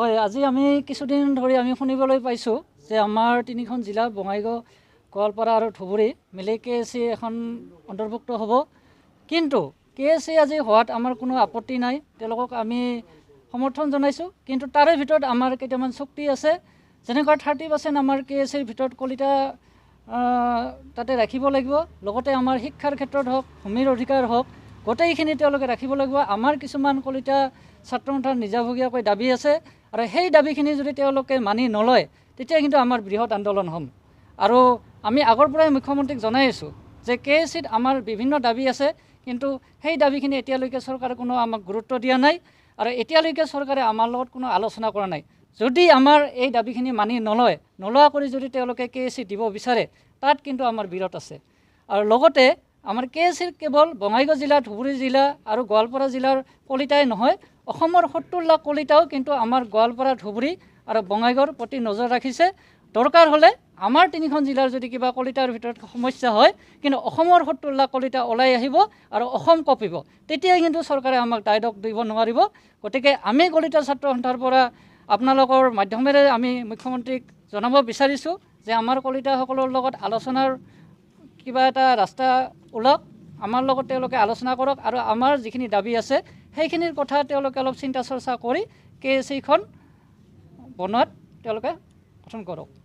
হয় আজি আমি কিছুদিন ধৰি আমি শুনিবলৈ পাইছোঁ যে আমাৰ তিনিখন জিলা বঙাইগাঁও গোৱালপাৰা আৰু ধুবুৰী মিলি কে এছ চি এখন অন্তৰ্ভুক্ত হ'ব। কিন্তু কে এছ চি আজি হোৱাত আমাৰ কোনো আপত্তি নাই। তেওঁলোকক আমি সমৰ্থন জনাইছোঁ। কিন্তু তাৰে ভিতৰত আমাৰ কেইটামান চুক্তি আছে। যেনেকুৱা থাৰ্টি পাৰ্চেণ্ট আমাৰ কে এছ চিৰ ভিতৰত কলিতা তাতে ৰাখিব লাগিব। লগতে আমাৰ শিক্ষাৰ ক্ষেত্ৰত হওক ভূমিৰ অধিকাৰ হওক গোটেইখিনি তেওঁলোকে ৰাখিব লাগিব। আমাৰ কিছুমান কলিতা ছাত্ৰ সন্থাৰ নিজাববীয়াকৈ দাবী আছে। আৰু সেই দাবীখিনি যদি তেওঁলোকে মানি নলয় তেতিয়া কিন্তু আমাৰ বৃহৎ আন্দোলন হ'ম। আৰু আমি আগৰ পৰাই মুখ্যমন্ত্ৰীক জনাই আছোঁ যে কে চিত আমাৰ বিভিন্ন দাবী আছে কিন্তু সেই দাবীখিনি এতিয়ালৈকে চৰকাৰে কোনো আমাক গুৰুত্ব দিয়া নাই আৰু এতিয়ালৈকে চৰকাৰে আমাৰ লগত কোনো আলোচনা কৰা নাই। যদি আমাৰ এই দাবীখিনি মানি নলয় নোলোৱা কৰি যদি তেওঁলোকে কে এছ চি দিব বিচাৰে তাত কিন্তু আমাৰ বিৰত আছে। আৰু লগতে আমাৰ কে এছ চিৰ কেৱল বঙাইগাঁও জিলা ধুবুৰী জিলা আৰু গোৱালপাৰা জিলাৰ কলিতাই নহয় অসমৰ সত্তৰ লাখ কলিতাও কিন্তু আমাৰ গোৱালপাৰা ধুবুৰী আৰু বঙাইগাঁৱৰ প্ৰতি নজৰ ৰাখিছে। দৰকাৰ হ'লে আমাৰ তিনিখন জিলাৰ যদি কিবা কলিতাৰ ভিতৰত সমস্যা হয় কিন্তু অসমৰ সত্তৰ লাখ কলিতা ওলাই আহিব আৰু অসম কঁপিব। তেতিয়াই কিন্তু চৰকাৰে আমাক দায়দক দিব নোৱাৰিব। গতিকে আমি কলিতা ছাত্ৰ সন্থাৰ পৰা আপোনালোকৰ মাধ্যমেৰে আমি মুখ্যমন্ত্ৰীক জনাব বিচাৰিছোঁ যে আমাৰ কলিতাসকলৰ লগত আলোচনাৰ কিবা এটা ৰাস্তা ওলাওক আমাৰ লগত তেওঁলোকে আলোচনা কৰক আৰু আমাৰ যিখিনি দাবী আছে সেইখিনিৰ কথা তেওঁলোকে অলপ চিন্তা চৰ্চা কৰি কে এছ চিখন বনোৱাত তেওঁলোকে গঠন কৰক।